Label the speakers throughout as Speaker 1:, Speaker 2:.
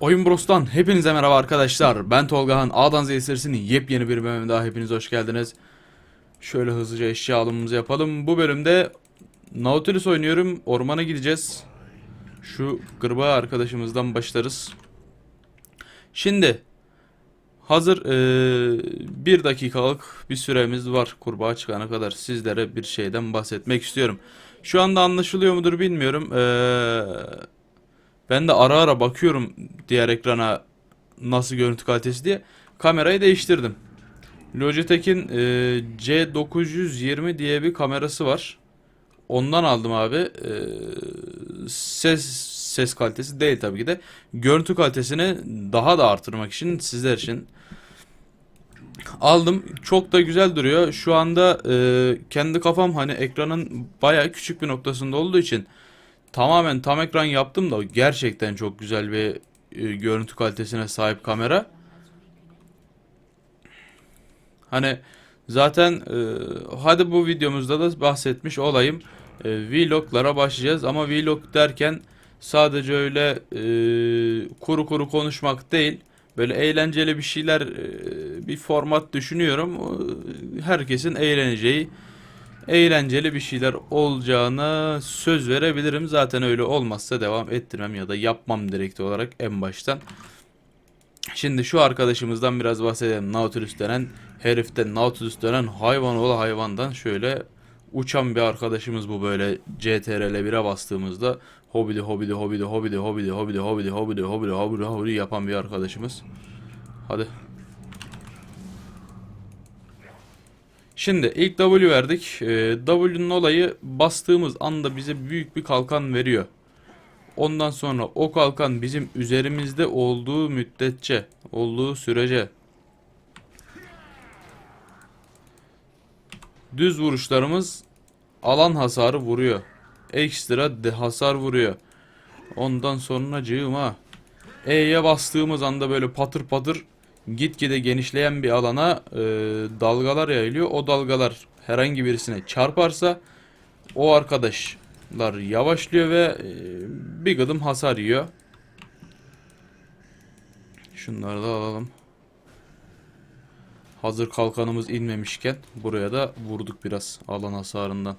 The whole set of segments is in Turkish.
Speaker 1: Oyun Bros'tan hepinize merhaba arkadaşlar. Ben Tolgahan. A'dan Z'ye serisinin yepyeni bir bölümüne daha hepiniz hoş geldiniz. Şöyle hızlıca eşya alımımızı yapalım. Bu bölümde Nautilus oynuyorum. Ormana gideceğiz. Şu gırbağı arkadaşımızdan başlarız. Şimdi hazır eee, bir dakikalık bir süremiz var kurbağa çıkana kadar sizlere bir şeyden bahsetmek istiyorum. Şu anda anlaşılıyor mudur bilmiyorum. Eee ben de ara ara bakıyorum diğer ekrana nasıl görüntü kalitesi diye. Kamerayı değiştirdim. Logitech'in e, C920 diye bir kamerası var. Ondan aldım abi. E, ses ses kalitesi değil tabii ki de. Görüntü kalitesini daha da artırmak için sizler için aldım. Çok da güzel duruyor. Şu anda e, kendi kafam hani ekranın bayağı küçük bir noktasında olduğu için tamamen tam ekran yaptım da gerçekten çok güzel bir e, görüntü kalitesine sahip kamera. Hani zaten e, hadi bu videomuzda da bahsetmiş olayım. E, vloglara başlayacağız ama vlog derken sadece öyle e, kuru kuru konuşmak değil. Böyle eğlenceli bir şeyler e, bir format düşünüyorum. Herkesin eğleneceği eğlenceli bir şeyler olacağına söz verebilirim. Zaten öyle olmazsa devam ettirmem ya da yapmam direkt olarak en baştan. Şimdi şu arkadaşımızdan biraz bahsedelim. Nautilus denen heriften Nautilus denen hayvan ola hayvandan şöyle uçan bir arkadaşımız bu böyle CTRL 1'e bastığımızda hobidi hobidi hobidi hobidi hobidi hobidi hobidi hobidi hobidi hobidi hobidi yapan bir arkadaşımız. Hadi. Şimdi ilk W verdik. Ee, W'nun olayı bastığımız anda bize büyük bir kalkan veriyor. Ondan sonra o kalkan bizim üzerimizde olduğu müddetçe, olduğu sürece düz vuruşlarımız alan hasarı vuruyor. Ekstra de hasar vuruyor. Ondan sonra cığıma E'ye bastığımız anda böyle patır patır gitgide genişleyen bir alana e, dalgalar yayılıyor. O dalgalar herhangi birisine çarparsa o arkadaşlar yavaşlıyor ve e, bir gıdım hasar yiyor. Şunları da alalım. Hazır kalkanımız inmemişken buraya da vurduk biraz alan hasarından.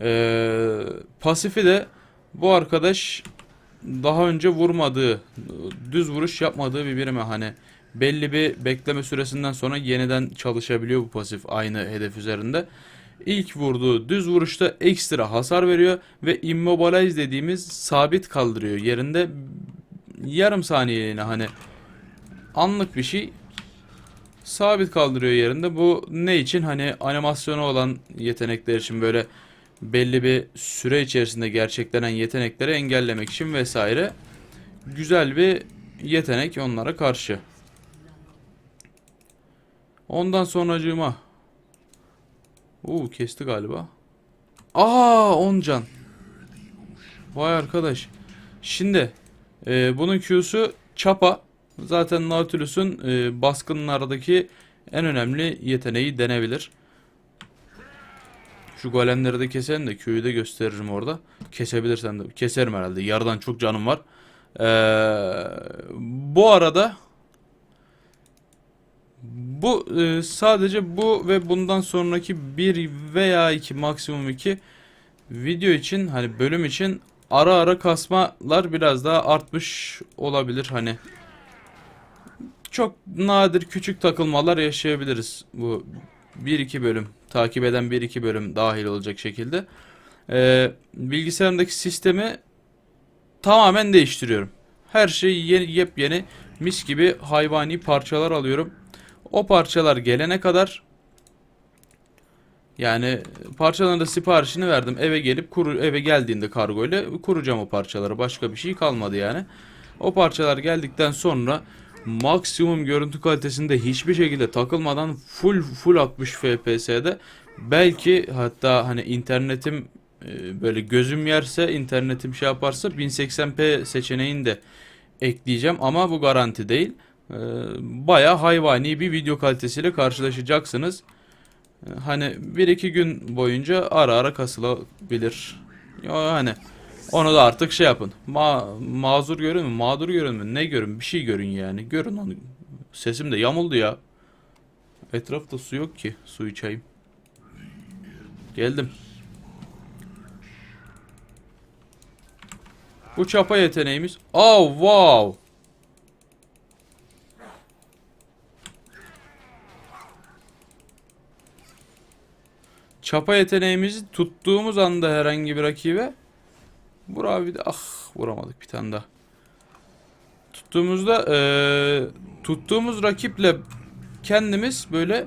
Speaker 1: Ee, pasifi de bu arkadaş daha önce vurmadığı, düz vuruş yapmadığı bir birime hani belli bir bekleme süresinden sonra yeniden çalışabiliyor bu pasif aynı hedef üzerinde. İlk vurduğu düz vuruşta ekstra hasar veriyor ve immobilize dediğimiz sabit kaldırıyor yerinde yarım saniyeliğine hani anlık bir şey sabit kaldırıyor yerinde. Bu ne için? Hani animasyonu olan yetenekler için böyle belli bir süre içerisinde gerçeklenen yetenekleri engellemek için vesaire. Güzel bir yetenek onlara karşı. Ondan sonracığıma. Uuu kesti galiba. Aa 10 can. Vay arkadaş. Şimdi e, bunun Q'su çapa. Zaten Nautilus'un e, baskınlardaki en önemli yeteneği denebilir. Şu golemleri de keselim de Q'yu da gösteririm orada. Kesebilirsen de keserim herhalde. Yarıdan çok canım var. Ee, bu arada bu e, sadece bu ve bundan sonraki bir veya iki maksimum iki video için hani bölüm için ara ara kasmalar biraz daha artmış olabilir. Hani çok nadir küçük takılmalar yaşayabiliriz bu 1-2 bölüm takip eden 1-2 bölüm dahil olacak şekilde. Ee, bilgisayarımdaki sistemi tamamen değiştiriyorum. Her şeyi yeni, yepyeni mis gibi hayvani parçalar alıyorum o parçalar gelene kadar yani parçaların da siparişini verdim. Eve gelip kuru, eve geldiğinde kargo ile kuracağım o parçaları. Başka bir şey kalmadı yani. O parçalar geldikten sonra maksimum görüntü kalitesinde hiçbir şekilde takılmadan full full 60 FPS'de belki hatta hani internetim e, böyle gözüm yerse internetim şey yaparsa 1080p seçeneğini de ekleyeceğim ama bu garanti değil. Ee, Baya hayvani bir video kalitesiyle karşılaşacaksınız. Ee, Hani bir iki gün boyunca ara ara kasılabilir. Ya hani Onu da artık şey yapın. Ma mazur görün mü? Mağdur görün mü? Ne görün? Bir şey görün yani. Görün onu. Sesim de yamuldu ya. Etrafta su yok ki. Su içeyim. Geldim. Bu çapa yeteneğimiz. Oh wow. Çapa yeteneğimizi tuttuğumuz anda herhangi bir rakibe Vur abi de ah vuramadık bir tane daha. Tuttuğumuzda eee, tuttuğumuz rakiple kendimiz böyle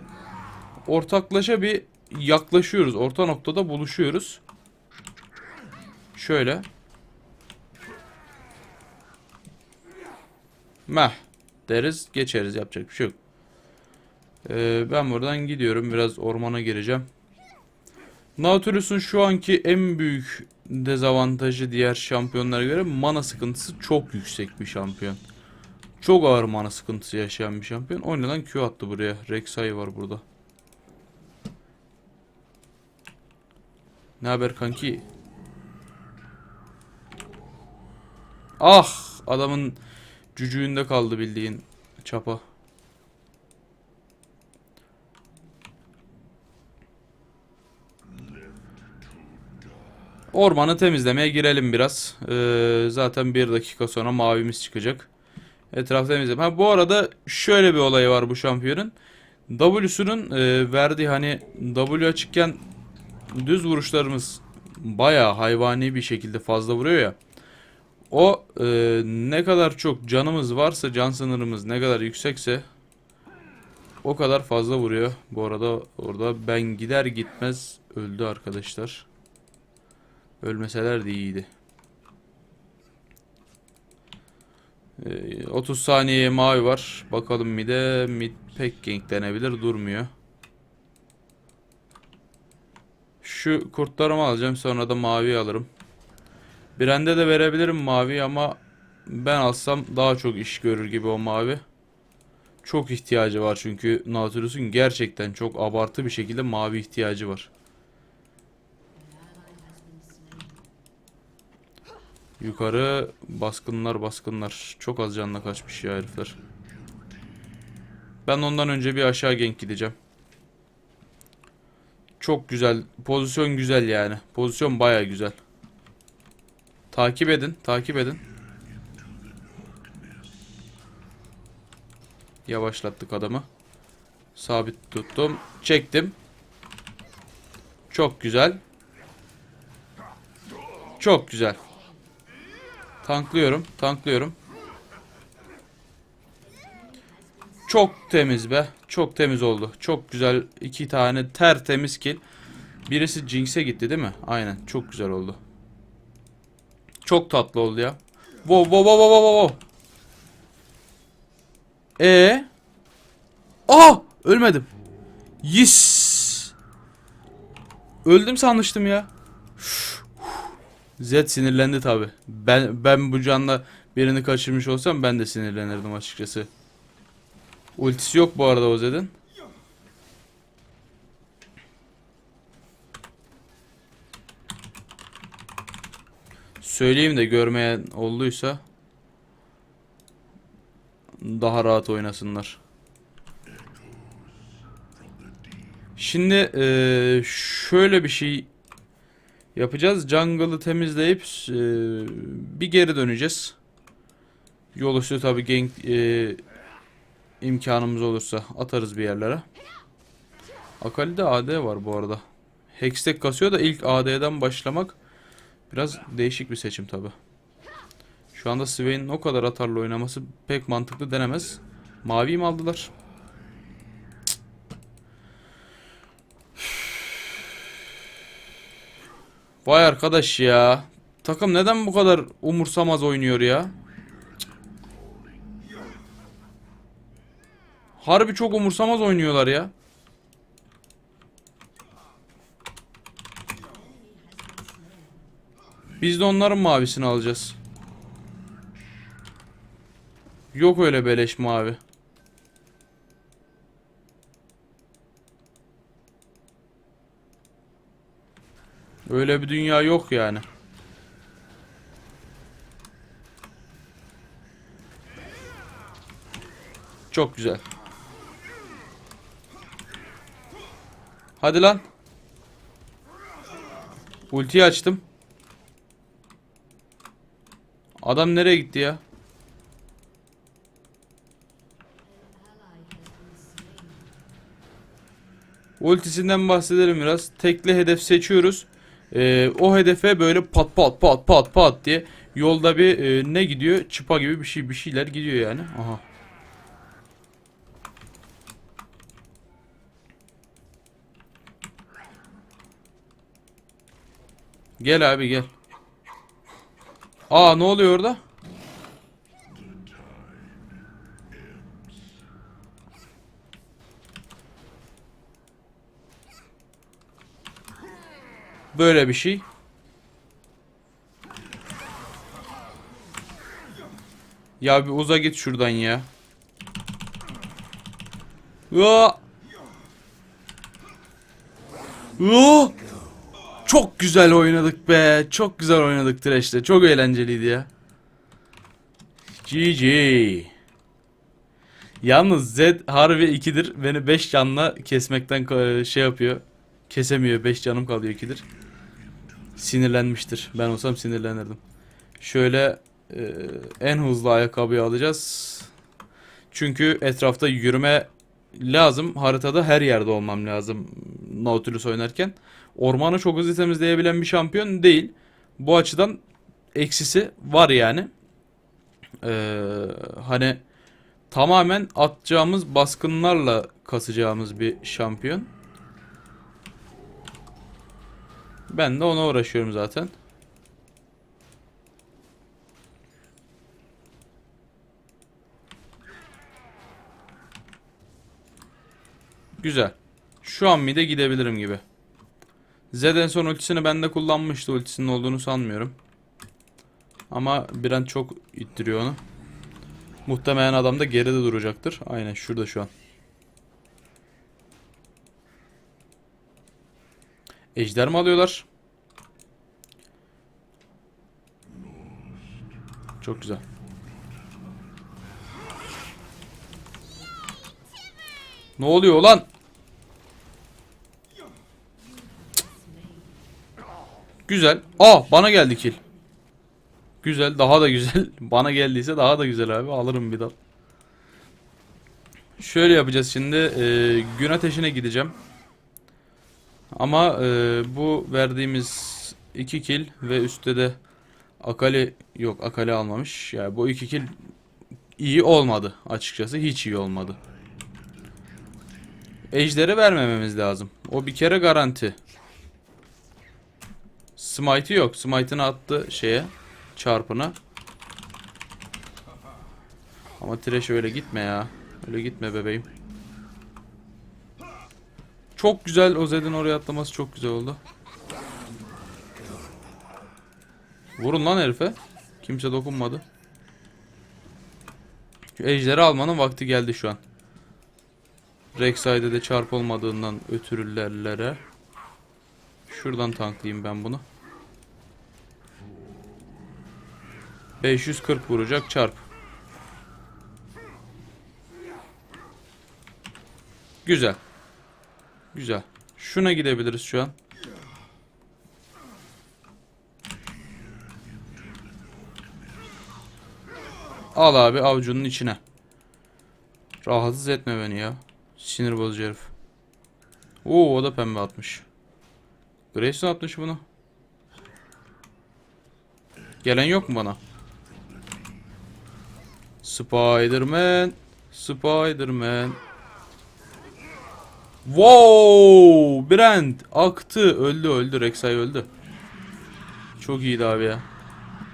Speaker 1: ortaklaşa bir yaklaşıyoruz. Orta noktada buluşuyoruz. Şöyle. Meh deriz geçeriz yapacak bir şey yok. Eee, ben buradan gidiyorum biraz ormana gireceğim. Nautilus'un şu anki en büyük dezavantajı diğer şampiyonlara göre mana sıkıntısı çok yüksek bir şampiyon. Çok ağır mana sıkıntısı yaşayan bir şampiyon. O yüzden Q attı buraya. Rek'Sai var burada. Ne haber kanki? Ah! Adamın cücüğünde kaldı bildiğin çapa. Ormanı temizlemeye girelim biraz. Ee, zaten bir dakika sonra mavimiz çıkacak. Etraf temizleme. Ha bu arada şöyle bir olayı var bu şampiyonun. W'sunun e, verdiği hani W açıkken düz vuruşlarımız bayağı hayvani bir şekilde fazla vuruyor ya. O e, ne kadar çok canımız varsa can sınırımız ne kadar yüksekse o kadar fazla vuruyor. Bu arada orada ben gider gitmez öldü arkadaşlar. Ölmeseler de iyiydi. Ee, 30 saniyeye mavi var. Bakalım mide mid pek gank denebilir durmuyor. Şu kurtlarımı alacağım sonra da mavi alırım. Birende de verebilirim mavi ama ben alsam daha çok iş görür gibi o mavi. Çok ihtiyacı var çünkü Nautilus'un gerçekten çok abartı bir şekilde mavi ihtiyacı var. Yukarı baskınlar baskınlar. Çok az canla kaçmış ya herifler. Ben ondan önce bir aşağı gank gideceğim. Çok güzel. Pozisyon güzel yani. Pozisyon baya güzel. Takip edin. Takip edin. Yavaşlattık adamı. Sabit tuttum. Çektim. Çok güzel. Çok güzel. Tanklıyorum. Tanklıyorum. Çok temiz be. Çok temiz oldu. Çok güzel. iki tane tertemiz kill. Birisi Jinx'e gitti değil mi? Aynen. Çok güzel oldu. Çok tatlı oldu ya. Wow wow wow wow wow. E Aa! Ölmedim. Yes! Öldüm sanmıştım ya. Zed sinirlendi tabi. Ben ben bu canla birini kaçırmış olsam ben de sinirlenirdim açıkçası. Ultisi yok bu arada o Zed'in. Söyleyeyim de görmeyen olduysa daha rahat oynasınlar. Şimdi eee, şöyle bir şey yapacağız. Jungle'ı temizleyip e, bir geri döneceğiz. Yol üstü tabi gank e, imkanımız olursa atarız bir yerlere. Akali'de AD var bu arada. Hextech kasıyor da ilk AD'den başlamak biraz değişik bir seçim tabi. Şu anda Swain'in o kadar atarlı oynaması pek mantıklı denemez. Mavi mi aldılar? Vay arkadaş ya. Takım neden bu kadar umursamaz oynuyor ya? Harbi çok umursamaz oynuyorlar ya. Biz de onların mavisini alacağız. Yok öyle beleş mavi. Öyle bir dünya yok yani. Çok güzel. Hadi lan. Ultiyi açtım. Adam nereye gitti ya? Ultisinden bahsedelim biraz. Tekli hedef seçiyoruz. Ee, o hedefe böyle pat pat pat pat pat diye yolda bir e, ne gidiyor? Çıpa gibi bir şey bir şeyler gidiyor yani. Aha. Gel abi gel. Aa ne oluyor orada? Böyle bir şey. Ya bir uza git şuradan ya. Aa! Aa! Çok güzel oynadık be. Çok güzel oynadık Thrash'te. Çok eğlenceliydi ya. GG. Yalnız Z harbi 2'dir. Beni 5 canla kesmekten şey yapıyor. Kesemiyor. 5 canım kalıyor 2'dir. Sinirlenmiştir. Ben olsam sinirlenirdim. Şöyle e, en hızlı ayakkabıyı alacağız. Çünkü etrafta yürüme lazım. Haritada her yerde olmam lazım Nautilus oynarken. Ormanı çok hızlı temizleyebilen bir şampiyon değil. Bu açıdan eksisi var yani. Ee, hani tamamen atacağımız baskınlarla kasacağımız bir şampiyon. Ben de ona uğraşıyorum zaten. Güzel. Şu an mide gidebilirim gibi. Z'den son ultisini bende kullanmıştı. Ultisinin olduğunu sanmıyorum. Ama Brent çok ittiriyor onu. Muhtemelen adam da geride duracaktır. Aynen şurada şu an. Ejder mi alıyorlar? Çok güzel. Ne oluyor lan? Güzel. Aa bana geldi kill. Güzel daha da güzel. Bana geldiyse daha da güzel abi. Alırım bir dal. Şöyle yapacağız şimdi. Ee, gün ateşine gideceğim. Ama e, bu verdiğimiz 2 kill ve üstte de Akali yok Akali almamış. Yani bu 2 kill iyi olmadı açıkçası. Hiç iyi olmadı. Ejder'e vermememiz lazım. O bir kere garanti. Smite'ı yok. Smite'ını attı şeye. Çarpına. Ama Thresh öyle gitme ya. Öyle gitme bebeğim. Çok güzel o Zed'in oraya atlaması çok güzel oldu. Vurun lan herife. Kimse dokunmadı. Şu ejderi almanın vakti geldi şu an. Rek'Sai'de de çarp olmadığından ötürülerlere. Şuradan tanklayayım ben bunu. 540 vuracak çarp. Güzel. Güzel. Şuna gidebiliriz şu an. Al abi avucunun içine. Rahatsız etme beni ya. Sinir bozucu herif. Oo o da pembe atmış. Grayson atmış bunu. Gelen yok mu bana? Spider-Man. Spider-Man. Wow! Brand aktı. Öldü öldü. Rek'Sai öldü. Çok iyiydi abi ya.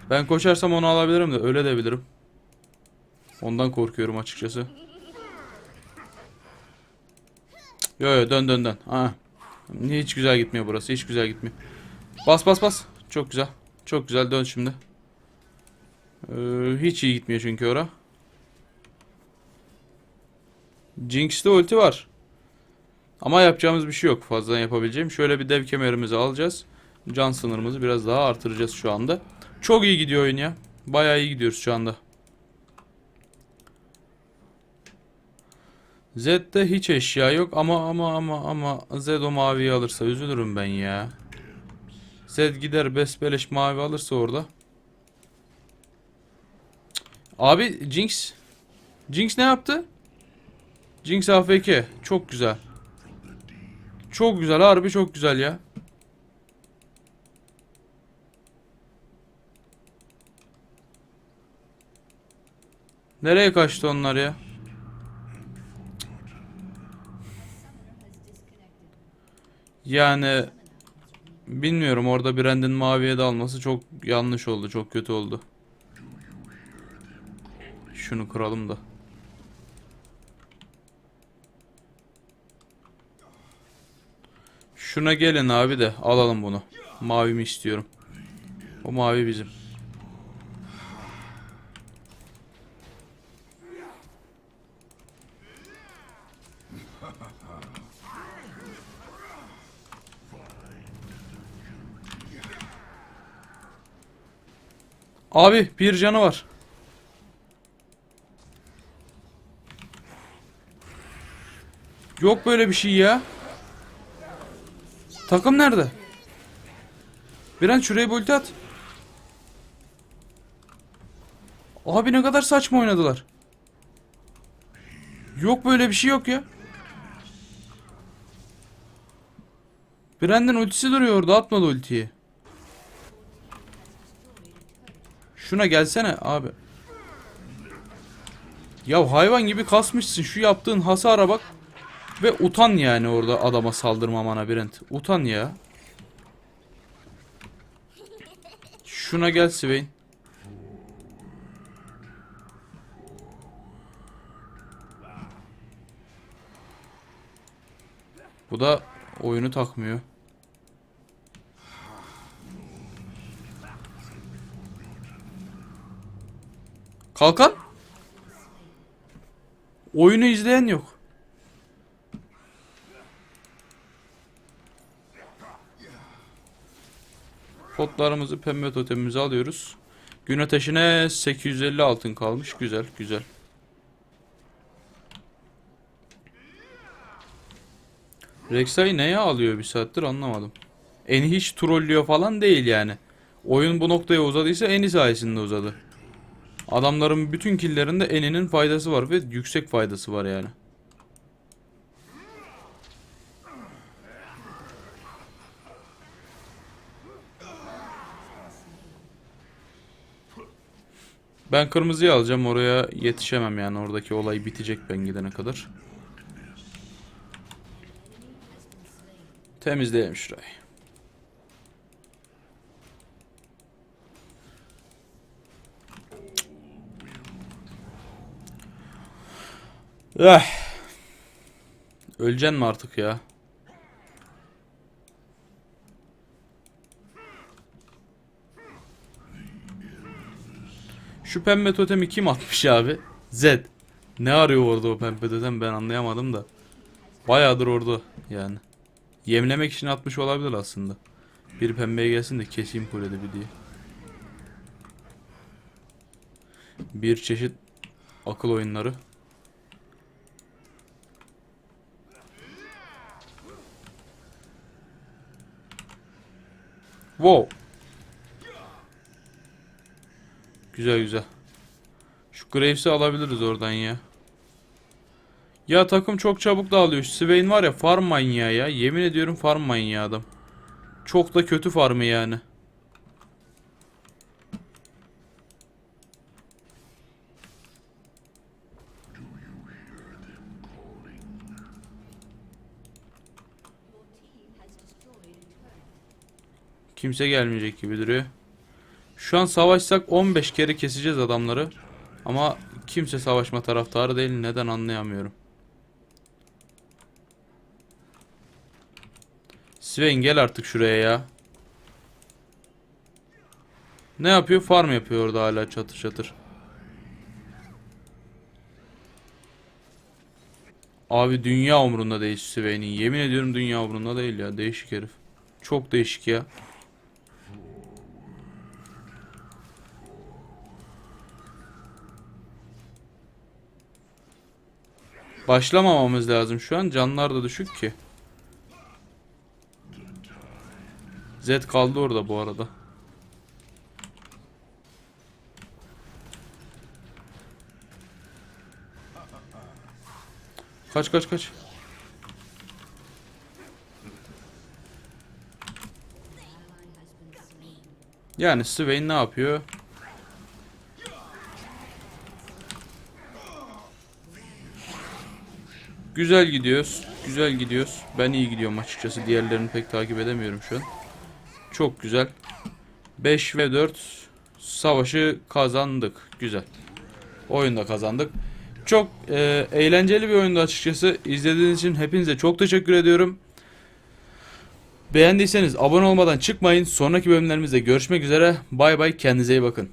Speaker 1: Ben koşarsam onu alabilirim de öyle de bilirim. Ondan korkuyorum açıkçası. Yo yo dön dön dön. Ha. Hiç güzel gitmiyor burası. Hiç güzel gitmiyor. Bas bas bas. Çok güzel. Çok güzel dön şimdi. Ee, hiç iyi gitmiyor çünkü ora. Jinx'te ulti var. Ama yapacağımız bir şey yok. Fazladan yapabileceğim. Şöyle bir dev kemerimizi alacağız. Can sınırımızı biraz daha artıracağız şu anda. Çok iyi gidiyor oyun ya. Bayağı iyi gidiyoruz şu anda. Z'de hiç eşya yok ama ama ama ama Z o maviyi alırsa üzülürüm ben ya. Z gider besbeleş mavi alırsa orada. Abi Jinx. Jinx ne yaptı? Jinx AFK. Çok güzel. Çok güzel harbi çok güzel ya. Nereye kaçtı onlar ya? Yani bilmiyorum orada Brandon maviye dalması çok yanlış oldu. Çok kötü oldu. Şunu kıralım da. Şuna gelin abi de alalım bunu. Mavimi istiyorum. O mavi bizim. Abi bir canı var. Yok böyle bir şey ya. Takım nerede? Biren şuraya bir at. Abi ne kadar saçma oynadılar. Yok böyle bir şey yok ya. Brandon ultisi duruyor orada atmadı ultiyi. Şuna gelsene abi. Ya hayvan gibi kasmışsın şu yaptığın hasara bak. Ve utan yani orada adama saldırmamana Brent. Utan ya. Şuna gel Swain. Bu da oyunu takmıyor. Kalkan? Oyunu izleyen yok. Potlarımızı pembe totemimizi alıyoruz. Gün ateşine 850 altın kalmış. Güzel, güzel. Rek'Sai neye alıyor bir saattir anlamadım. Eni hiç trollüyor falan değil yani. Oyun bu noktaya uzadıysa Eni sayesinde uzadı. Adamların bütün killerinde Eni'nin faydası var ve yüksek faydası var yani. Ben kırmızıyı alacağım oraya yetişemem yani oradaki olay bitecek ben gidene kadar. Temizleyelim şurayı. Eh. Öleceksin mi artık ya? Şu pembe totemi kim atmış abi? Z. Ne arıyor orada o pembe totem ben anlayamadım da. Bayağıdır orada yani. Yemlemek için atmış olabilir aslında. Bir pembeye gelsin de keseyim kulede bir diye. Bir çeşit akıl oyunları. Wow. Güzel güzel. Şu Graves'i alabiliriz oradan ya. Ya takım çok çabuk dağılıyor. Şu Swain var ya farm manyağı ya. Yemin ediyorum farm manyağı adam. Çok da kötü farmı yani. Kimse gelmeyecek gibi duruyor. Şu an savaşsak 15 kere keseceğiz adamları. Ama kimse savaşma taraftarı değil. Neden anlayamıyorum. Sven gel artık şuraya ya. Ne yapıyor? Farm yapıyor orada hala çatır çatır. Abi dünya umrunda değil Sven'in. Yemin ediyorum dünya umrunda değil ya. Değişik herif. Çok değişik ya. Başlamamamız lazım şu an. Canlar da düşük ki. Zed kaldı orada bu arada. Kaç kaç kaç. Yani Swain ne yapıyor? Güzel gidiyoruz. Güzel gidiyoruz. Ben iyi gidiyorum açıkçası. Diğerlerini pek takip edemiyorum şu an. Çok güzel. 5 ve 4 savaşı kazandık. Güzel. Oyunda kazandık. Çok e, eğlenceli bir oyundu açıkçası. İzlediğiniz için hepinize çok teşekkür ediyorum. Beğendiyseniz abone olmadan çıkmayın. Sonraki bölümlerimizde görüşmek üzere. Bay bay kendinize iyi bakın.